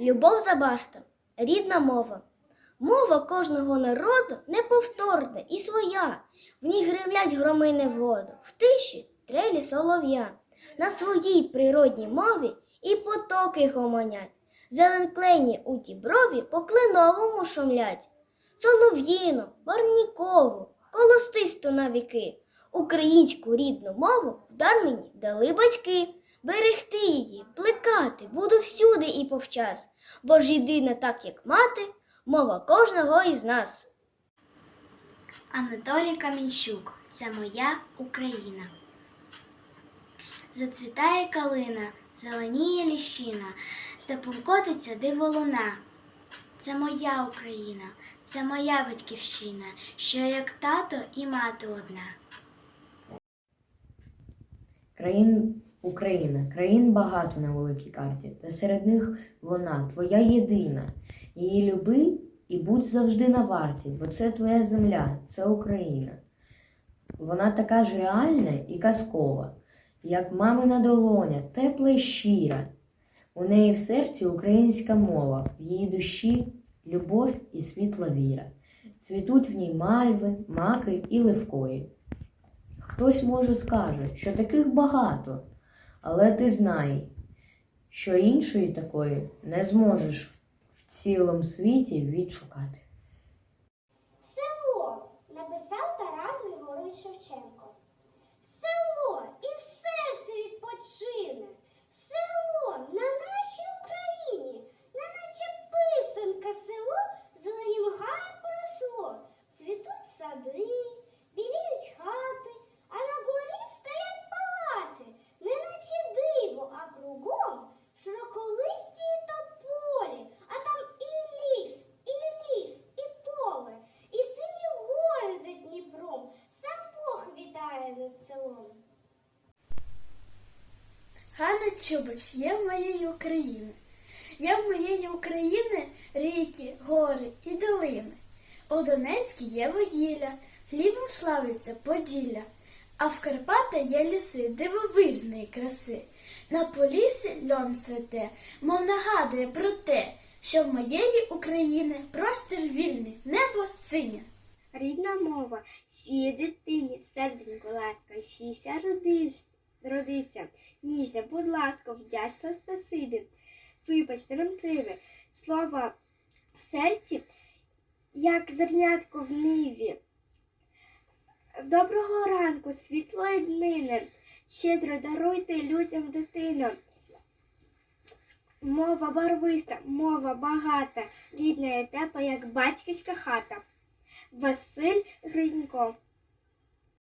Любов за баштом, рідна мова. Мова кожного народу неповторна і своя. В ній гримлять громи неводу, в тиші трелі солов'я. На своїй природній мові і потоки гомонять. Зеленклені у діброві по кленовому шумлять. Солов'їну, Варнікову, колостисту на віки. Українську рідну мову вдар мені дали батьки. Берегти її, плекати буду всюди і повчас, бо ж єдина так, як мати, мова кожного із нас. Анатолій Камінчук, це моя Україна. Зацвітає калина, зеленіє ліщина, степом котиться диволуна. Це моя Україна, це моя батьківщина, що як тато і мати одна. Країн Україна, країн багато на великій карті, та серед них вона, твоя єдина. Її люби і будь завжди на варті, бо це твоя земля, це Україна. Вона така ж реальна і казкова, як мамина долоня, тепла й щира. У неї в серці українська мова, в її душі любов і світла віра. Цвітуть в ній мальви, маки і левкої. Хтось може скаже, що таких багато, але ти знай, що іншої такої не зможеш в- цілому світі відшукати. Ганна Чубич є в моєї України. Є в моєї України ріки, гори і долини. У Донецькій є вугілля, хлібом славиться Поділля, а в Карпата є ліси дивовижної краси. На полісі льон цвете, мов нагадує про те, що в моєї України простір вільний, небо синє. Рідна мова, сіє дитині, в серденьку ласка, сійся, родиш, родися, ніжне, будь ласка, вдячна спасибі. Вибачте нам криве, слова в серці, як зернятко в ниві. Доброго ранку, світлої днини, щедро даруйте людям дитину. Мова барвиста, мова багата, рідна і тепла, як батьківська хата. Василь Гринько.